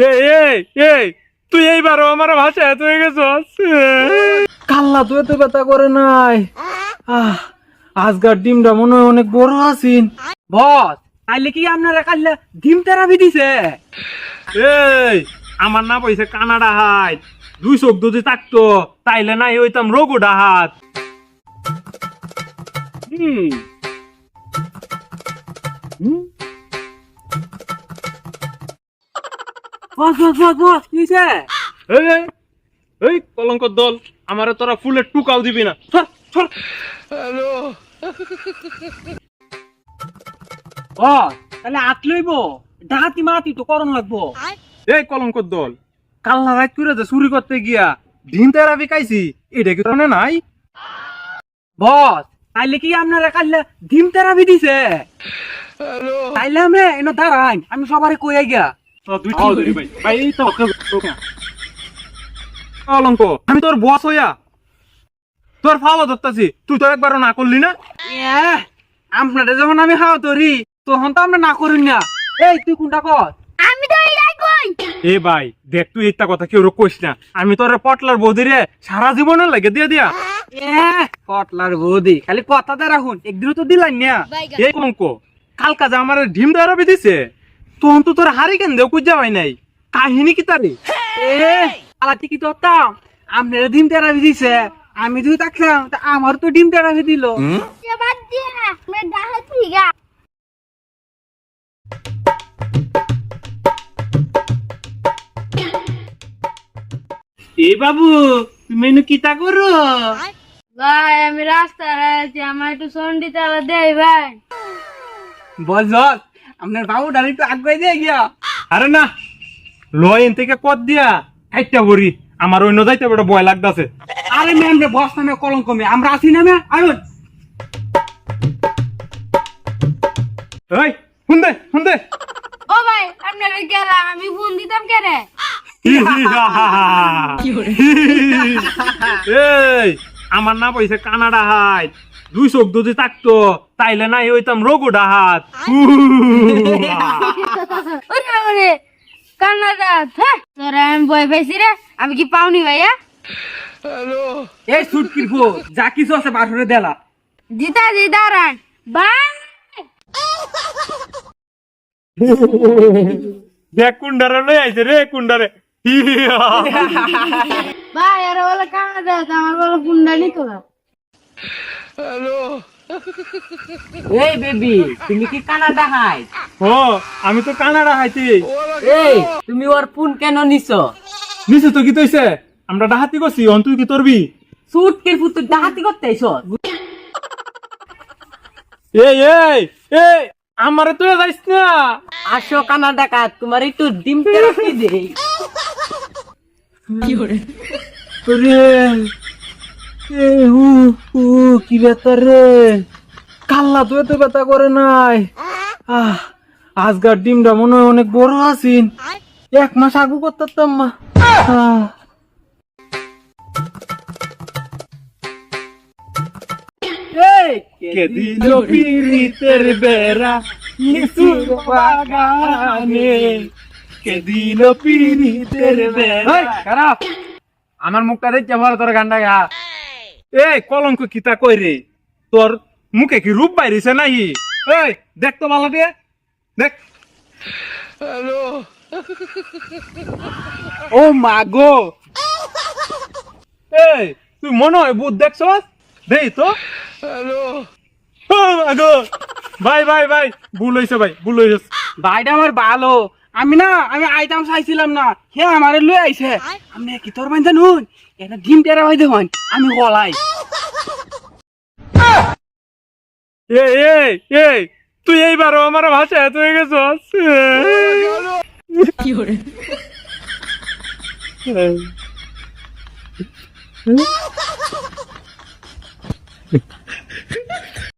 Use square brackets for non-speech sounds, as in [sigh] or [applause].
এই এই এই তুই এইবারও আমার ভাষা এত হয়ে গেছস কাল্লা তুই এত ব্যথা করে নাই। আহ আজকার ডিমটা মনে হয় অনেক বড় আছিন। বস তাইলে কি আপনারা কাল্লা ডিম তেরাবি দিছে? এই আমার না পয়সা কানাডা হাত দুই চোখ যদি থাকতো তাইলে নাই হইতাম রঘু ডাহাত হুম। হুম। বস বস বস বস কিছে এই এই, এই কলঙ্ক দল আমারে তোরা ফুলের টুকাও দিবি না। সর সর বস তাহলে আত লইব। ডাহাতি মাতি তো করণ লাগবো। এই কলঙ্ক দল। কাল্লা রাত করে যে চুরি করতে গিয়া ডিম তেরা বিকাইছি এটা কি তোর নাই? বস তাইলে কি আপনারা কাল্লা ডিম তেরাবি দিছে তাইলে আমরা এনে দাঁড়াই আমি সবারে কইয়া গিয়া। আমি তোর বস হইয়া তোর ফাওয়া ধরতাছি। তুই তো একবারও না করলি না? যখন আমি হাওয়া তরি তখন তো আমরা না করি না। এই তুই কোনটা কর? আমি তো এটাই কই। এ ভাই দেখ তুই একটা কথা কেউ কইস না। আমি তোর পটলার বৌদিরে সারা জীবনের লাগে দিয়ে দিয়া। এ কটলার বৌদি খালি কথা কথাতে রাখুন একদিনও তো দিলাম না। এই কলঙ্ক কালকা যে আমার ডিম দেওয়ার দিছে তখন তো তোর হারি কেন দেও কুজা হয় নাই। কাহিনী কি তারে? এ আলাতি কি ধরতাম আপনারা ডিম তেরাবি দিছে আমি যদি থাকলাম তা আমার তো ডিম তেরাবি দিল। বাদ দিয়ে আমরা ডাহাত ফিগা এ বাবু তুমি এনু কিতা করো? ভাই আমি রাস্তায় আছি আমার একটু সন্ডি চালা দেই ভাই বল। আপনার বাবুটার একটু আগে দিয়ে গিয়া। আরে না লয় এন থেকে কত দিয়া? খাইতে বরি আমার অন্য যাইতে বড় ভয় লাগতাছে। আরে ম্যাম রে বস নামে কলঙ্ক মে আমরা আছি না মে আয়ুন। এই শুন দে শুন দে। ও ভাই আপনারা গেলাম আমি ফোন দিতাম কে রে এই আমার না পয়সা কানাডা হাত দুই চোখ যদি থাকতো তাইলে নাই হইতাম রঘু ডাহাত [laughs] ওরে ওরে কান্নাটা তোরা আমি ভয় পাইছি রে আমি কি পাওনি ভাইয়া? এই সুটকির ফো যা কিছু আছে বার দেলা জিতা জি দাঁড়ান ভাই দেখ কুন্ডারে লই আইছে রে কুন্ডারে ভাই আরে বলে কান্নাটা আমার বলে ফোনটা নিতো না এই বেবি তুমি কি কানাডা হাই? ও আমি তো কানাডা হাইছি এই তুমি ওর ফোন কেন নিছো? নিচে তো কি তৈছে? আমরা ডাহাতি করছি অন তুই কি করবি সুটকির ফু তুই ডাহাতি করতে আইছো এই এই এই আমারে তুই যাইস না। আসো কানাডা কা তোমার একটু ডিম তেরাপি দেই। রে এ হু হু কি ব্যথা রে? কাল্লা তো এত ব্যথা করে নাই। আহ আজকার ডিমটা মনে হয় অনেক বড় আছিন। এক মাস আগু করতাম মা। আহ। এই কে দিল পিরিতের বেড়া নিসুর বাগানে? কে দিল পিরিতের বেড়া? খারাপ। আমার মুখটা দেখতে ভালো তোর গান্ডা গা। এই কলঙ্ক কিতা কই রে? তোর মুখে কি রূপ বাইরিছে নাহি এই দেখ তো ভালো দিয়ে দেখ ও মা গো। এই তুই মনে হয় বুধ দেখছ? দেই তো। ও মা ভাই ভাই ভাই ভুল হয়েছে ভাই ভুল হয়েছে ভাইটা আমার ভালো আমি না আমি আইতাম চাইছিলাম না। হে আমারে লই আইছে। আমি কি তোর বাইন জানুন এটা ডিম টেরা ভাই দেখুন আমি গলাই। এই এই এই তুই এইবার আমার ভাষা এত হয়ে গেছস? কি করে